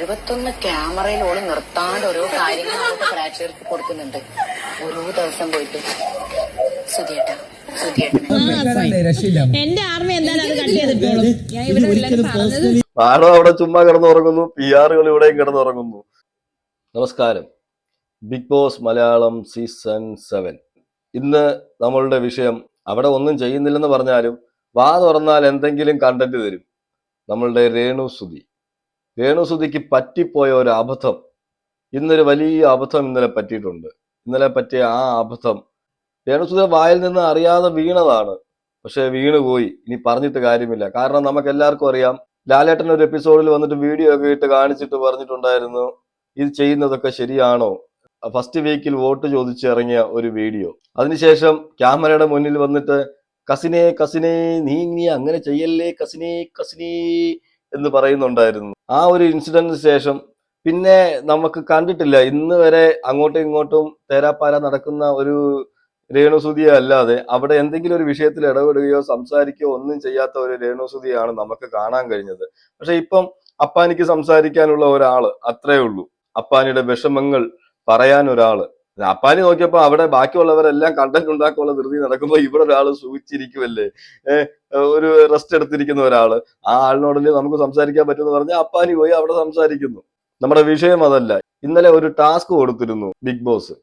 എഴുപത്തൊന്ന് ക്യാമറയിൽ ഓൾ നിർത്താണ്ട് ഓരോ കാര്യങ്ങൾ നമുക്ക് പ്രേക്ഷകർക്ക് കൊടുക്കുന്നുണ്ട്. ഓരോ ദിവസം പോയിട്ട്. സുധിയേട്ട എന്റെ ആർമി എന്തായാലും അത് കട്ട് ചെയ്തിട്ടോളും. അവിടെ ചുമ്മാ കിടന്നുറങ്ങുന്നു. പി ആറുകൾ ഇവിടെയും കിടന്നുറങ്ങുന്നു. നമസ്കാരം. Bigg Boss Malayalam season seven ഇന്ന് നമ്മളുടെ വിഷയം അവിടെ ഒന്നും ചെയ്യുന്നില്ലെന്ന് പറഞ്ഞാലും വാ തുറന്നാൽ എന്തെങ്കിലും കണ്ടന്റ് തരും. നമ്മളുടെ രേണു സുധി. രേണു സുധിക്ക് പറ്റിപ്പോയ ഒരു അബദ്ധം. ഇന്നൊരു വലിയ അബദ്ധം ഇന്നലെ പറ്റിയിട്ടുണ്ട്. ഇന്നലെ പറ്റിയ ആ അബദ്ധം രേണു സുധി വായിൽ നിന്ന് അറിയാതെ വീണതാണ്. പക്ഷെ വീണുപോയി. ഇനി പറഞ്ഞിട്ട് കാര്യമില്ല. കാരണം നമുക്ക് എല്ലാവർക്കും അറിയാം. ലാലേട്ടൻ ഒരു എപ്പിസോഡിൽ വന്നിട്ട് വീഡിയോ ഒക്കെ ഇട്ട് കാണിച്ചിട്ട് പറഞ്ഞിട്ടുണ്ടായിരുന്നു. ഇത് ചെയ്യുന്നതൊക്കെ ശരിയാണോ? ഫസ്റ്റ് വീക്കിൽ വോട്ട് ചോദിച്ചിറങ്ങിയ ഒരു വീഡിയോ. അതിനുശേഷം ക്യാമറയുടെ മുന്നിൽ വന്നിട്ട് കസിനെ കസിനെ നീ നീ അങ്ങനെ ചെയ്യല്ലേ? കസിനെ കസിനെ എന്ന് പറയുന്നുണ്ടായിരുന്നു. ആ ഒരു ഇൻസിഡന്റിന് ശേഷം പിന്നെ നമുക്ക് കണ്ടിട്ടില്ല. ഇന്ന് വരെ അങ്ങോട്ടും ഇങ്ങോട്ടും തേരാപ്പാര നടക്കുന്ന ഒരു രേണുസുതിയെ അല്ലാതെ അവിടെ എന്തെങ്കിലും ഒരു വിഷയത്തിൽ ഇടപെടുകയോ സംസാരിക്കുകയോ ഒന്നും ചെയ്യാത്ത ഒരു രേണുസുതിയാണ് നമുക്ക് കാണാൻ കഴിഞ്ഞത്. പക്ഷെ ഇപ്പം അപ്പാനിക്ക് സംസാരിക്കാനുള്ള ഒരാൾ അത്രേ ഉള്ളൂ. അപ്പാനിയുടെ വിഷമങ്ങൾ പറയാൻ ഒരാൾ. അപ്പാനി നോക്കിയപ്പോ അവിടെ ബാക്കിയുള്ളവരെല്ലാം കണ്ടന്റ് ഉണ്ടാക്കാനുള്ള ധൃതി നടക്കുമ്പോ ഇവിടെ ഒരാൾ സൂചിച്ചിരിക്കുമല്ലേ ഒരു റെസ്റ്റ് എടുത്തിരിക്കുന്ന ഒരാൾ. ആ ആളിനോടല്ലേ നമുക്ക് സംസാരിക്കാൻ പറ്റുമെന്ന് പറഞ്ഞ അപ്പാനി പോയി അവിടെ സംസാരിക്കുന്നു. നമ്മുടെ വിഷയം അതല്ല. ഇന്നലെ ഒരു ടാസ്ക് കൊടുത്തിരുന്നു ബിഗ് ബോസ്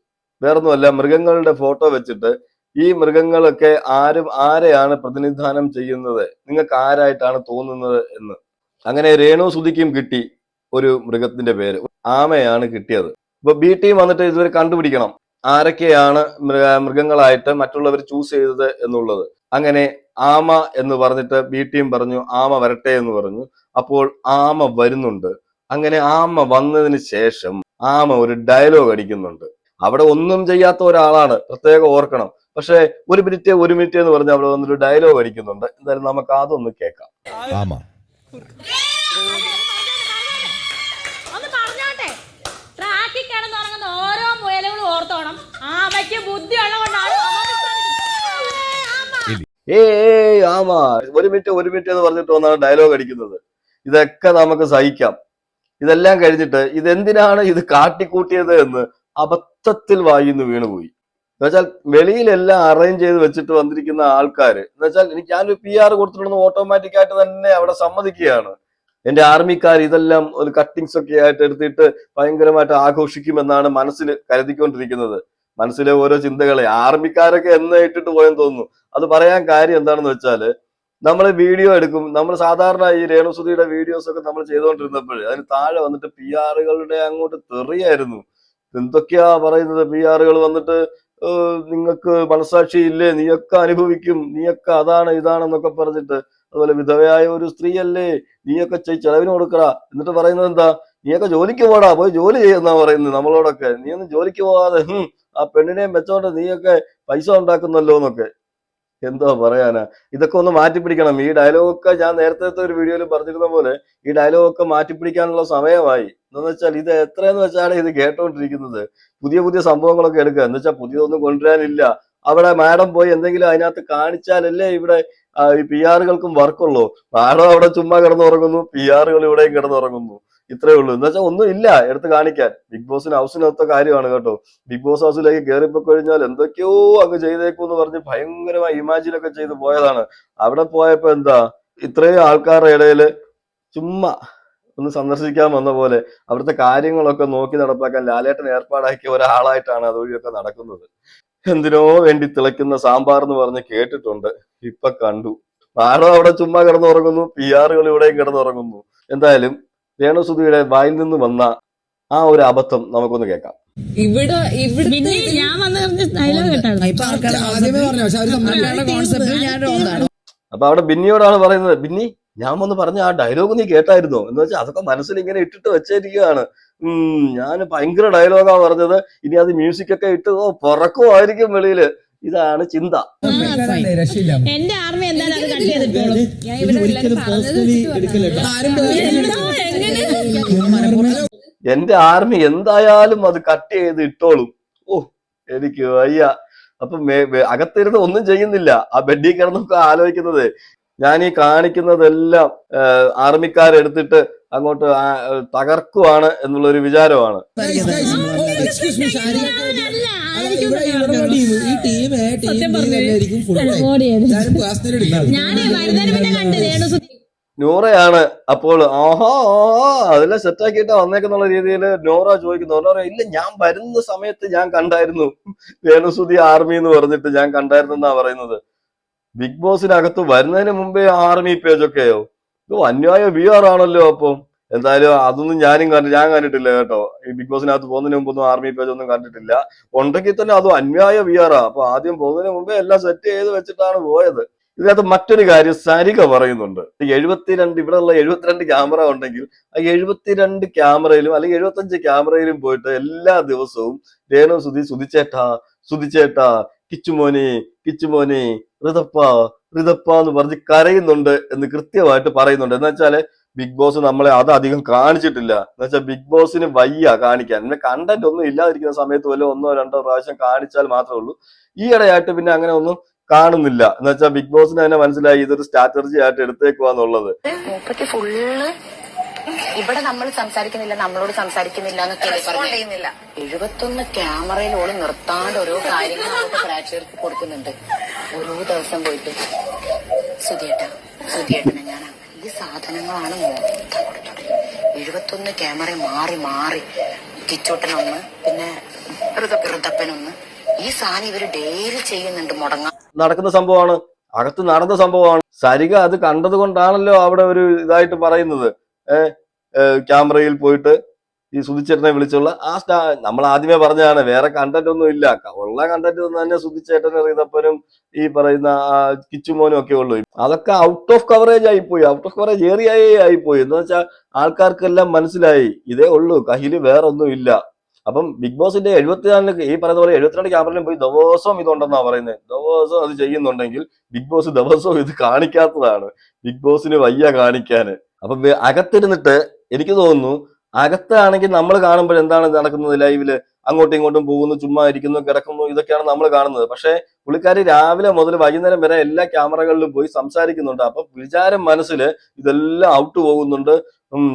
വേറൊന്നുമല്ല മൃഗങ്ങളുടെ ഫോട്ടോ വെച്ചിട്ട് ഈ മൃഗങ്ങളൊക്കെ ആരും ആരെയാണ് പ്രതിനിധാനം ചെയ്യുന്നത്? നിങ്ങൾക്ക് ആരായിട്ടാണ് തോന്നുന്നത് എന്ന്. അങ്ങനെ രേണു സുധിക്കും കിട്ടി ഒരു മൃഗത്തിന്റെ പേര്. ആമയാണ് കിട്ടിയത്. ഇപ്പൊ ബി ടീം വന്നിട്ട് ഇതുവരെ കണ്ടുപിടിക്കണം. ആരൊക്കെയാണ് മൃഗ- മൃഗങ്ങളായിട്ട് മറ്റുള്ളവർ ചൂസ് ചെയ്തത് എന്നുള്ളത്. അങ്ങനെ ആമ എന്ന് പറഞ്ഞിട്ട് ബി ടീം പറഞ്ഞു ആമ വരട്ടെ എന്ന് പറഞ്ഞു. അപ്പോൾ ആമ വരുന്നുണ്ട്. അങ്ങനെ ആമ വന്നതിന് ശേഷം ആമ ഒരു ഡയലോഗ് അടിക്കുന്നുണ്ട്. അവിടെ ഒന്നും ചെയ്യാത്ത ഒരാളാണ്. പ്രത്യേകം ഓർക്കണം. പക്ഷേ ഒരു മിനിറ്റ് ഒരു മിനിറ്റ് എന്ന് പറഞ്ഞ് അവിടെ വന്നൊരു ഡയലോഗ് അടിക്കുന്നുണ്ട്. എന്തായാലും നമുക്ക് അതൊന്ന് കേൾക്കാം ആമാ ഒന്ന് പറഞ്ഞോട്ടെ ട്രാക്കിൽ കിടന്ന് ഉറങ്ങുന്ന ഓരോ മുയലുകളും ഓർത്തോണം ആമയ്ക്ക് ബുദ്ധി ഉള്ളതുകൊണ്ടാണ് ഏയ് ആമാ. ഒരു മിനിറ്റ് ഒരു മിനിറ്റ് എന്ന് പറഞ്ഞിട്ട് വന്നാണ് ഡയലോഗ് അടിക്കുന്നത്. ഇതൊക്കെ നമുക്ക് സഹിക്കാം. ഇതെല്ലാം കഴിഞ്ഞിട്ട് ഇതെന്തിനാണ് ഇത് കാട്ടിക്കൂട്ടിയത് എന്ന് അബദ്ധത്തിൽ വായിന്ന് വീണുപോയി. എന്നുവെച്ചാൽ വെളിയിലെല്ലാം അറേഞ്ച് ചെയ്ത് വെച്ചിട്ട് വന്നിരിക്കുന്ന ആൾക്കാര് എന്നുവെച്ചാൽ എനിക്ക് ഞാനൊരു പി ആർ കൊടുത്തിട്ടുണ്ടെന്ന് ഓട്ടോമാറ്റിക് ആയിട്ട് തന്നെ അവിടെ സമ്മതിക്കുകയാണ്. എന്റെ ആർമിക്കാർ ഇതെല്ലാം ഒരു കട്ടിങ്സ് ഒക്കെ ആയിട്ട് എടുത്തിട്ട് ഭയങ്കരമായിട്ട് ആഘോഷിക്കുമെന്നാണ് മനസ്സിൽ കരുതിക്കൊണ്ടിരിക്കുന്നത്. മനസ്സിലെ ഓരോ ചിന്തകളെ ആർമിക്കാരൊക്കെ എന്ന് ഇട്ടിട്ട് പോയെന്ന് തോന്നുന്നു. അത് പറയാൻ കാര്യം എന്താണെന്ന് വെച്ചാൽ നമ്മൾ വീഡിയോ എടുക്കും. നമ്മൾ സാധാരണ ഈ രേണുസുതിയുടെ വീഡിയോസ് ഒക്കെ നമ്മൾ ചെയ്തുകൊണ്ടിരുന്നപ്പോൾ അതിന് താഴെ വന്നിട്ട് പി ആറുകളുടെ അങ്ങോട്ട് തെറിയായിരുന്നു. എന്തൊക്കെയാ പറയുന്നത്? പി ആറുകൾ വന്നിട്ട് നിങ്ങൾക്ക് മനസാക്ഷി ഇല്ലേ? നീയൊക്കെ അനുഭവിക്കും. നീയൊക്കെ അതാണ് ഇതാണെന്നൊക്കെ പറഞ്ഞിട്ട് അതുപോലെ വിധവയായ ഒരു സ്ത്രീയല്ലേ? നീയൊക്കെ ചെലവിന് കൊടുക്കടാ. എന്നിട്ട് പറയുന്നത് എന്താ? നീയൊക്കെ ജോലിക്ക് പോടാ. പോയി ജോലി ചെയ്യുന്ന പറയുന്നത് നമ്മളോടൊക്കെ. നീ ഒന്ന് ജോലിക്ക് പോവാതെ ഹും, ആ പെണ്ണിനെയും വെച്ചോണ്ട് നീയൊക്കെ പൈസ ഉണ്ടാക്കുന്നല്ലോ എന്നൊക്കെ. എന്തോ പറയാനാ? ഇതൊക്കെ ഒന്ന് മാറ്റിപ്പിടിക്കണം. ഈ ഡയലോഗൊക്കെ ഞാൻ നേരത്തെ ഒരു വീഡിയോയിൽ പറഞ്ഞിരുന്ന പോലെ ഈ ഡയലോഗൊക്കെ മാറ്റിപ്പിടിക്കാനുള്ള സമയമായി. എന്ന് വെച്ചാൽ ഇത് എത്രയെന്ന് വെച്ചാണ് ഇത് കേട്ടോണ്ടിരിക്കുന്നത്. പുതിയ പുതിയ സംഭവങ്ങളൊക്കെ എടുക്കുക. എന്ന് വെച്ചാൽ പുതിയതൊന്നും കൊണ്ടുവരാനില്ല. അവിടെ മാഡം പോയി എന്തെങ്കിലും അതിനകത്ത് കാണിച്ചാലല്ലേ ഇവിടെ ഈ പി ആറുകൾക്കും വർക്കുള്ളൂ മാഡം അവിടെ ചുമ്മാ കിടന്നുറങ്ങുന്നു. പി ആറുകൾ ഇവിടെയും കിടന്നുറങ്ങുന്നു. ഇത്രേ ഉള്ളൂ. എന്ന് വെച്ചാൽ ഒന്നും ഇല്ല. എടുത്ത് കാണിക്കാൻ. ബിഗ് ബോസിന് ഹൗസിനൊത്ത കാര്യമാണ് കേട്ടോ. ബിഗ് ബോസ് ഹൗസിലേക്ക് കയറിപ്പോ കഴിഞ്ഞാൽ എന്തൊക്കെയോ അങ്ങ് ചെയ്തേക്കും എന്ന് പറഞ്ഞ് ഭയങ്കരമായി ഇമാജിനൊക്കെ ചെയ്ത് പോയതാണ്. അവിടെ പോയപ്പോ എന്താ? ഇത്രയും ആൾക്കാരുടെ ഇടയിൽ ചുമ്മാ ഒന്ന് സന്ദർശിക്കാൻ വന്ന പോലെ അവിടുത്തെ കാര്യങ്ങളൊക്കെ നോക്കി നടപ്പാക്കാൻ ലാലേട്ടൻ ഏർപ്പാടാക്കിയ ഒരാളായിട്ടാണ് അതുവഴിയൊക്കെ നടക്കുന്നത്. എന്തിനോ വേണ്ടി തിളയ്ക്കുന്ന സാമ്പാർ എന്ന് പറഞ്ഞ് കേട്ടിട്ടുണ്ട്. ഇപ്പൊ കണ്ടു. ആരോ അവിടെ ചുമ്മാ കിടന്നുറങ്ങുന്നു. പി ആറുകൾ ഇവിടെയും കിടന്നുറങ്ങുന്നു. എന്തായാലും രേണുസുതിയുടെ വായിൽ നിന്ന് വന്ന ആ ഒരു അബദ്ധം നമുക്കൊന്ന് കേൾക്കാം. ഇവിടെ ഇവിടെ ഞാൻ വന്ന് ഡയലോഗ് കേട്ടാണ്? അപ്പൊ അവിടെ ബിന്നിയോടാണ് പറയുന്നത് ബിന്നി ഞാൻ വന്ന് പറഞ്ഞ ആ ഡയലോഗ് നീ കേട്ടായിരുന്നോ? എന്ന് വെച്ചാൽ അതൊക്കെ മനസ്സിൽ ഇങ്ങനെ ഇട്ടിട്ട് വെച്ചിരിക്കുകയാണ്. ഉം ഞാൻ ഭയങ്കര ഡയലോഗാ പറഞ്ഞത്. ഇനി അത് മ്യൂസിക് ഒക്കെ ഇട്ട് ഓ പറക്കുമായിരിക്കും വെളിയിൽ. ഇതാണ് ചിന്ത. എന്റെ ആർമി എന്തായാലും ഞാൻ ഇവിടെ എന്റെ ആർമി എന്തായാലും അത് കട്ട് ചെയ്ത് ഇട്ടോളും. ഓ എനിക്ക് വയ്യ. അപ്പൊ മേ- വേ- അകത്തിരുന്ന് ഒന്നും ചെയ്യുന്നില്ല. ആ ബെഡിൽ കിടന്നൊക്കെ ആലോചിക്കുന്നത്. ഞാൻ ഈ കാണിക്കുന്നതെല്ലാം ആർമിക്കാരെടുത്തിട്ട് അങ്ങോട്ട് ആ- തകർക്കുവാണ് എന്നുള്ള ഒരു വിചാരമാണ് ഈ ടീം ടീം ആയിരിക്കും ഫുൾ ഞാൻ വഴുതനവിനെ കണ്ട് നൂറയാണ് അപ്പോൾ ആഹാ ആഹാ, അതെല്ലാം സെറ്റാക്കിയിട്ടാ വന്നേക്കുന്നുള്ള രീതിയിൽ നോറ ചോദിക്കുന്നു. നോറ പറയാം, ഇല്ല ഞാൻ വരുന്ന സമയത്ത് ഞാൻ കണ്ടായിരുന്നു. വേണുസുതി ആർമി എന്ന് പറഞ്ഞിട്ട് ഞാൻ കണ്ടായിരുന്നു എന്നാ പറയുന്നത് ബിഗ് ബോസിനകത്ത് വരുന്നതിന് മുമ്പേ ആർമി പേജൊക്കെയോ ഇത് അന്യായ വി ആർ ആണല്ലോ അപ്പം. എന്തായാലും അതൊന്നും ഞാനും കണ്ടു ഞാൻ കണ്ടിട്ടില്ല കേട്ടോ. ഈ ബിഗ് ബോസിനകത്ത് പോകുന്നതിന് മുമ്പൊന്നും ആർമി പേജ് ഒന്നും കണ്ടിട്ടില്ല. ഉണ്ടെങ്കിൽ തന്നെ അതും അന്യായ വി ആറാ അപ്പൊ ആദ്യം പോകുന്നതിന് മുമ്പേ എല്ലാം സെറ്റ് ചെയ്ത് വെച്ചിട്ടാണ് പോയത്. ഇതിനകത്ത് മറ്റൊരു കാര്യം സരിക പറയുന്നുണ്ട്. എഴുപത്തിരണ്ട് ഉള്ള എഴുപത്തിരണ്ട് ക്യാമറ ഉണ്ടെങ്കിൽ ആ എഴുപത്തിരണ്ട് ക്യാമറയിലും അല്ലെങ്കിൽ എഴുപത്തഞ്ച് ക്യാമറയിലും പോയിട്ട് എല്ലാ ദിവസവും രേണു സുധി സുധിച്ചേട്ടാ സുധിച്ചേട്ടാ കിച്ചുമോനെ കിച്ചുമോനെ ഋതപ്പ ഋതപ്പ എന്ന് പറഞ്ഞ് കരയുന്നുണ്ട് എന്ന് കൃത്യമായിട്ട് പറയുന്നുണ്ട്. എന്ന് വെച്ചാൽ ബിഗ് ബോസ് നമ്മളെ അത് അധികം കാണിച്ചിട്ടില്ല. എന്ന് വെച്ചാൽ ബിഗ് ബോസിന് വയ്യ കാണിക്കാൻ. പിന്നെ കണ്ടന്റ് ഒന്നും ഇല്ലാതിരിക്കുന്ന സമയത്ത് വല്ല ഒന്നോ രണ്ടോ പ്രാവശ്യം കാണിച്ചാൽ മാത്രമേ ഉള്ളൂ. ഈ ഇടയായിട്ട് പിന്നെ അങ്ങനെ ഒന്നും കാണുന്നില്ല. എന്ന് വെച്ചാൽ ബിഗ് ബോസിന് തന്നെ മനസ്സിലായി ഇതൊരു സ്ട്രാറ്റജി ആയിട്ട് എടുത്തേക്കുവാന്നുള്ളത് ഫുള്ള് ഇവിടെ നമ്മൾ സംസാരിക്കുന്നില്ല നമ്മളോട് സംസാരിക്കുന്നില്ല എന്നൊക്കെ എഴുപത്തൊന്ന് ക്യാമറയിൽ ഓൾ നിർത്താണ്ട് ഓരോ കാര്യങ്ങൾ നമുക്ക് പ്രേക്ഷകർക്ക് കൊടുക്കുന്നുണ്ട്. ഓരോ ദിവസം പോയിട്ട് സുധിയേട്ട സുധിയേട്ടനെ ഞാൻ ഈ സാധനങ്ങളാണ് മൊത്തം കൊടുത്തത്. എഴുപത്തൊന്ന് ക്യാമറ മാറി മാറി കിച്ചോട്ടനൊന്ന് പിന്നെ ഋതപ്പനൊന്ന്. ഈ സാധനം ഇവർ ഡെയിലി ചെയ്യുന്നുണ്ട് മുടങ്ങാൻ. നടക്കുന്ന സംഭവമാണ്. അകത്ത് നടന്ന സംഭവമാണ്. സരിക അത് കണ്ടത് കൊണ്ടാണല്ലോ അവിടെ ഒരു ഇതായിട്ട് പറയുന്നത്. ക്യാമറയിൽ പോയിട്ട് ഈ സുധിച്ചേട്ടനെ വിളിച്ചുള്ള ആ സ്റ്റാ നമ്മൾ ആദ്യമേ പറഞ്ഞതാണ് വേറെ കണ്ടന്റ് ഒന്നും ഇല്ല. ഉള്ള കണ്ടന്റ് തന്നെ സുധിച്ചേട്ടൻ റീതപ്പനും ഈ പറയുന്ന കിച്ചുമോനും ഒക്കെ ഉള്ളൂ. അതൊക്കെ ഔട്ട് ഓഫ് കവറേജ് ആയിപ്പോയി ഔട്ട് ഓഫ് കവറേജ് ഏറിയായേ ആയിപ്പോയി. എന്ന് വെച്ചാൽ ആൾക്കാർക്കെല്ലാം മനസ്സിലായി. ഇതേ ഉള്ളൂ. കഹിൽ വേറെ ഒന്നും ഇല്ല. അപ്പം ബിഗ് ബോസിന്റെ എഴുപത്തിനാലിന് ഈ പറയുന്ന പോലെ എഴുപത്തിരണ്ട് ക്യാമറയിലും പോയി ദിവസവും ഇതുണ്ടെന്നാ പറയുന്നത് ദിവസവും അത് ചെയ്യുന്നുണ്ടെങ്കിൽ ബിഗ് ബോസ് ദിവസവും ഇത് കാണിക്കാത്തതാണ്. ബിഗ് ബോസിന് വയ്യ കാണിക്കാന്. അപ്പൊ അകത്തിരുന്നിട്ട് എനിക്ക് തോന്നുന്നു അകത്താണെങ്കിൽ നമ്മൾ കാണുമ്പോൾ എന്താണ് നടക്കുന്നത് ലൈവിൽ? അങ്ങോട്ടും ഇങ്ങോട്ടും പോകുന്നു ചുമ്മാ ഇരിക്കുന്നു കിടക്കുന്നു ഇതൊക്കെയാണ് നമ്മൾ കാണുന്നത്. പക്ഷേ പുള്ളിക്കാരി രാവിലെ മുതൽ വൈകുന്നേരം വരെ എല്ലാ ക്യാമറകളിലും പോയി സംസാരിക്കുന്നുണ്ട്. അപ്പൊ വിചാരം മനസ്സിൽ ഇതെല്ലാം ഔട്ട് പോകുന്നുണ്ട്.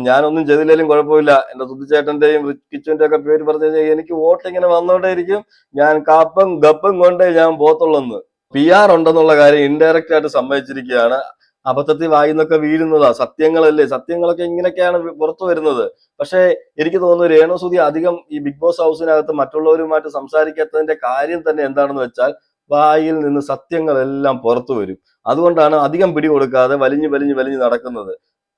ഞാനൊന്നും ചെയ്തില്ലെങ്കിലും കുഴപ്പമില്ല. എന്റെ സുധിച്ചേട്ടന്റെയും കിച്ചുവിന്റെ ഒക്കെ പേര് പറഞ്ഞു കഴിഞ്ഞാൽ എനിക്ക് വോട്ട് ഇങ്ങനെ വന്നോണ്ടേയിരിക്കും. ഞാൻ കാപ്പും ഗപ്പും കൊണ്ടേ ഞാൻ പോത്തുള്ളെന്ന് പി ആർ ഉണ്ടെന്നുള്ള കാര്യം ഇൻഡയറക്റ്റ് ആയിട്ട് സമ്മതിച്ചിരിക്കുകയാണ്. അബദ്ധത്തിൽ വായിന്നൊക്കെ വീഴുന്നതാ. സത്യങ്ങളല്ലേ? സത്യങ്ങളൊക്കെ ഇങ്ങനെയൊക്കെയാണ് പുറത്തു വരുന്നത്. പക്ഷേ എനിക്ക് തോന്നുന്നു രേണുസുതി അധികം ഈ ബിഗ് ബോസ് ഹൗസിനകത്ത് മറ്റുള്ളവരുമായിട്ട് സംസാരിക്കാത്തതിന്റെ കാര്യം തന്നെ എന്താണെന്ന് വെച്ചാൽ വായിൽ നിന്ന് സത്യങ്ങളെല്ലാം പുറത്തു വരും. അതുകൊണ്ടാണ് അധികം പിടി കൊടുക്കാതെ വലിഞ്ഞു വലിഞ്ഞു വലിഞ്ഞു നടക്കുന്നത്.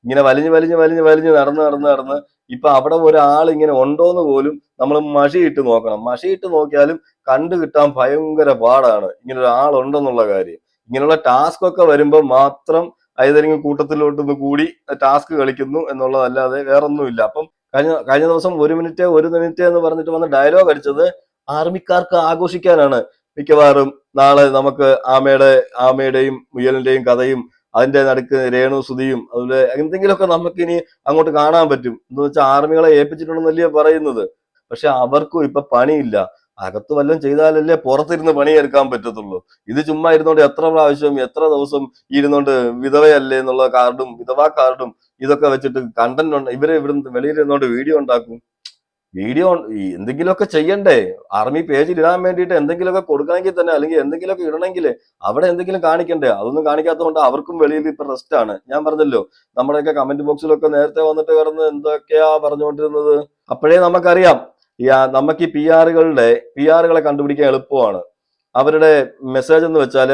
ഇങ്ങനെ വലിഞ്ഞു വലിഞ്ഞു വലിഞ്ഞു വലിഞ്ഞു നടന്ന് നടന്ന് നടന്ന് ഇപ്പൊ അവിടെ ഒരാൾ ഇങ്ങനെ ഉണ്ടോന്ന് പോലും നമ്മൾ മഷിയിട്ട് നോക്കണം. മഷിയിട്ട് നോക്കിയാലും കണ്ടു കിട്ടാൻ ഭയങ്കര പാടാണ്. ഇങ്ങനെ ഒരാളുണ്ടെന്നുള്ള കാര്യം. ഇങ്ങനെയുള്ള ടാസ്ക് ഒക്കെ വരുമ്പോൾ മാത്രം ഏതെങ്കിലും കൂട്ടത്തിലോട്ടൊന്ന് കൂടി ടാസ്ക് കളിക്കുന്നു എന്നുള്ളതല്ലാതെ വേറൊന്നുമില്ല. അപ്പം കഴിഞ്ഞ കഴിഞ്ഞ ദിവസം ഒരു മിനിറ്റ് ഒരു മിനിറ്റ് എന്ന് പറഞ്ഞിട്ട് വന്ന ഡയലോഗ് അടിച്ചത് ആർമിക്കാർക്ക് ആഘോഷിക്കാനാണ്. മിക്കവാറും നാളെ നമുക്ക് ആമയുടെ ആമയുടെയും മുയലിന്റെയും കഥയും അതിന്റെ നടുക്ക് രേണു സുതിയും അതുപോലെ എന്തെങ്കിലുമൊക്കെ നമുക്ക് ഇനി അങ്ങോട്ട് കാണാൻ പറ്റും. എന്ന് വെച്ചാൽ ആർമികളെ ഏൽപ്പിച്ചിട്ടുണ്ടെന്നല്ലേ പറയുന്നത്. പക്ഷെ അവർക്കും ഇപ്പൊ പണിയില്ല. അകത്ത് വല്ലതും ചെയ്താലല്ലേ പുറത്തിരുന്ന് പണിയെടുക്കാൻ പറ്റത്തുള്ളൂ. ഇത് ചുമ്മാ ഇരുന്നോണ്ട് എത്ര പ്രാവശ്യം എത്ര ദിവസം ഇരുന്നോണ്ട് വിധവയല്ലേ എന്നുള്ള കാർഡും വിധവാ കാർഡും ഇതൊക്കെ വെച്ചിട്ട് കണ്ടന്റ് ഉണ്ട് ഇവരെ ഇവിടുന്ന് വെളിയിൽ ഇരുന്നോണ്ട് വീഡിയോ ഉണ്ടാക്കും. വീഡിയോ എന്തെങ്കിലുമൊക്കെ ചെയ്യണ്ടേ? ആർമി പേജിൽ ഇടാൻ വേണ്ടിയിട്ട് എന്തെങ്കിലുമൊക്കെ കൊടുക്കണമെങ്കിൽ തന്നെ അല്ലെങ്കിൽ എന്തെങ്കിലുമൊക്കെ ഇടണമെങ്കിൽ അവിടെ എന്തെങ്കിലും കാണിക്കണ്ടേ? അതൊന്നും കാണിക്കാത്തതുകൊണ്ട് അവർക്കും വെളിയിൽ ഇപ്പൊ റെസ്റ്റ് ആണ്. ഞാൻ പറഞ്ഞല്ലോ നമ്മുടെയൊക്കെ കമന്റ് ബോക്സിലൊക്കെ നേരത്തെ വന്നിട്ട് കിടന്ന് എന്തൊക്കെയാ പറഞ്ഞുകൊണ്ടിരുന്നത്? അപ്പോഴേ നമുക്കറിയാം. ഈ നമുക്ക് ഈ പി ആറുകളുടെ പി ആറുകളെ കണ്ടുപിടിക്കാൻ എളുപ്പമാണ്. അവരുടെ മെസ്സേജ് എന്ന് വെച്ചാൽ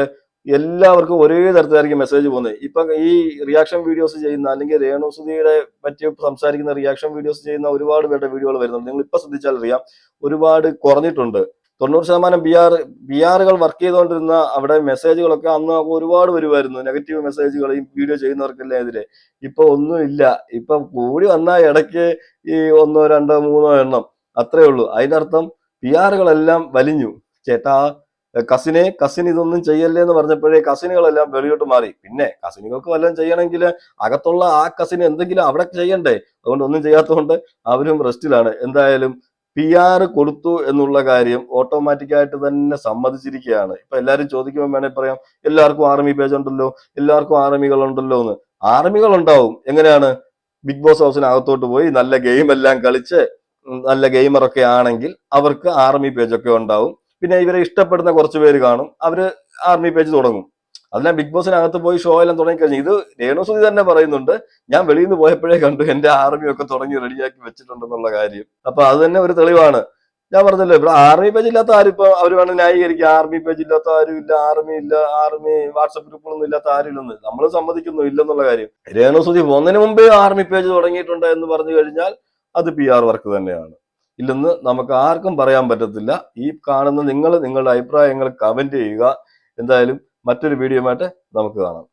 എല്ലാവർക്കും ഒരേ തരത്തിലായിരിക്കും മെസ്സേജ് പോകുന്നത്. ഇപ്പൊ ഈ റിയാക്ഷൻ വീഡിയോസ് ചെയ്യുന്ന അല്ലെങ്കിൽ രേണുസുതിയുടെ പറ്റി സംസാരിക്കുന്ന റിയാക്ഷൻ വീഡിയോസ് ചെയ്യുന്ന ഒരുപാട് പേരുടെ വീഡിയോകൾ വരുന്നുണ്ട്. നിങ്ങൾ ഇപ്പൊ ശ്രദ്ധിച്ചാൽ അറിയാം ഒരുപാട് കുറഞ്ഞിട്ടുണ്ട്. തൊണ്ണൂറ് ശതമാനം ബി ആർ ബി ആറുകൾ വർക്ക് ചെയ്തുകൊണ്ടിരുന്ന അവിടെ മെസ്സേജുകളൊക്കെ അന്ന് ഒരുപാട് വരുമായിരുന്നു. നെഗറ്റീവ് മെസ്സേജുകൾ ഈ വീഡിയോ ചെയ്യുന്നവർക്കെല്ലാം എതിരെ. ഇപ്പൊ ഒന്നും ഇല്ല ഇപ്പൊ കൂടി വന്ന ഇടയ്ക്ക് ഈ ഒന്നോ രണ്ടോ മൂന്നോ എണ്ണം. അത്രേ ഉള്ളൂ. അതിന്റെ അർത്ഥം പി ആറുകളെല്ലാം വലിഞ്ഞു. ചേട്ടാ കസിനെ കസിൻ ഇതൊന്നും ചെയ്യല്ലേ എന്ന് പറഞ്ഞപ്പോഴേ കസിനുകളെല്ലാം വെളിയോട്ട് മാറി. പിന്നെ കസിനുകൾക്ക് വല്ലതും ചെയ്യണമെങ്കിൽ അകത്തുള്ള ആ കസിൻ എന്തെങ്കിലും അവിടെ ചെയ്യണ്ടേ? അതുകൊണ്ട് ഒന്നും ചെയ്യാത്തതുകൊണ്ട് അവരും റെസ്റ്റിലാണ്. എന്തായാലും പി ആർ കൊടുത്തു എന്നുള്ള കാര്യം ഓട്ടോമാറ്റിക്കായിട്ട് തന്നെ സമ്മതിച്ചിരിക്കുകയാണ്. ഇപ്പൊ എല്ലാവരും ചോദിക്കുമ്പോൾ വേണേൽ പറയാം എല്ലാവർക്കും ആർമി പേജ് ഉണ്ടല്ലോ എല്ലാവർക്കും ആർമികൾ ഉണ്ടല്ലോ എന്ന്. ആർമികൾ ഉണ്ടാവും. എങ്ങനെയാണ്? ബിഗ് ബോസ് ഹൗസിനകത്തോട്ട് പോയി നല്ല ഗെയിം എല്ലാം കളിച്ച് നല്ല ഗെയിമറൊക്കെ ആണെങ്കിൽ അവർക്ക് ആർമി പേജ് ഒക്കെ ഉണ്ടാവും. പിന്നെ ഇവരെ ഇഷ്ടപ്പെടുന്ന കുറച്ച് പേര് കാണും. അവർ ആർമി പേജ് തുടങ്ങും. അതിനാ ബിഗ് ബോസിനകത്ത് പോയി ഷോ എല്ലാം തുടങ്ങി കഴിഞ്ഞു ഇത് രേണുസുതി തന്നെ പറയുന്നുണ്ട്. ഞാൻ വെളിയിൽ നിന്ന് പോയപ്പോഴേ കണ്ടു എന്റെ ആർമി ഒക്കെ തുടങ്ങി റെഡിയാക്കി വെച്ചിട്ടുണ്ടെന്നുള്ള കാര്യം. അപ്പൊ അത് തന്നെ ഒരു തെളിവാണ്. ഞാൻ പറഞ്ഞല്ലോ ഇവിടെ ആർമി പേജ് ഇല്ലാത്ത ആരും ഇപ്പൊ അവർ വേണം ന്യായീകരിക്കുക ആർമി പേജ് ഇല്ലാത്ത ആരും ഇല്ല ആർമി ഇല്ല ആർമി വാട്സപ്പ് ഗ്രൂപ്പുകളൊന്നും ഇല്ലാത്ത ആരും ഇല്ലെന്ന്. നമ്മൾ സമ്മതിക്കുന്നു ഇല്ലെന്നുള്ള കാര്യം. രേണുസുതി പോകുന്നതിന് മുമ്പേ ആർമി പേജ് തുടങ്ങിയിട്ടുണ്ട് എന്ന് പറഞ്ഞു കഴിഞ്ഞാൽ അത് പി ആർ വർക്ക് തന്നെയാണ്. ഇല്ലെന്ന് നമുക്ക് ആർക്കും പറയാൻ പറ്റത്തില്ല. ഈ കാണുന്ന നിങ്ങൾ നിങ്ങളുടെ അഭിപ്രായങ്ങൾ കമന്റ് ചെയ്യുക. എന്തായാലും മറ്റൊരു വീഡിയോ നമുക്ക് കാണാം.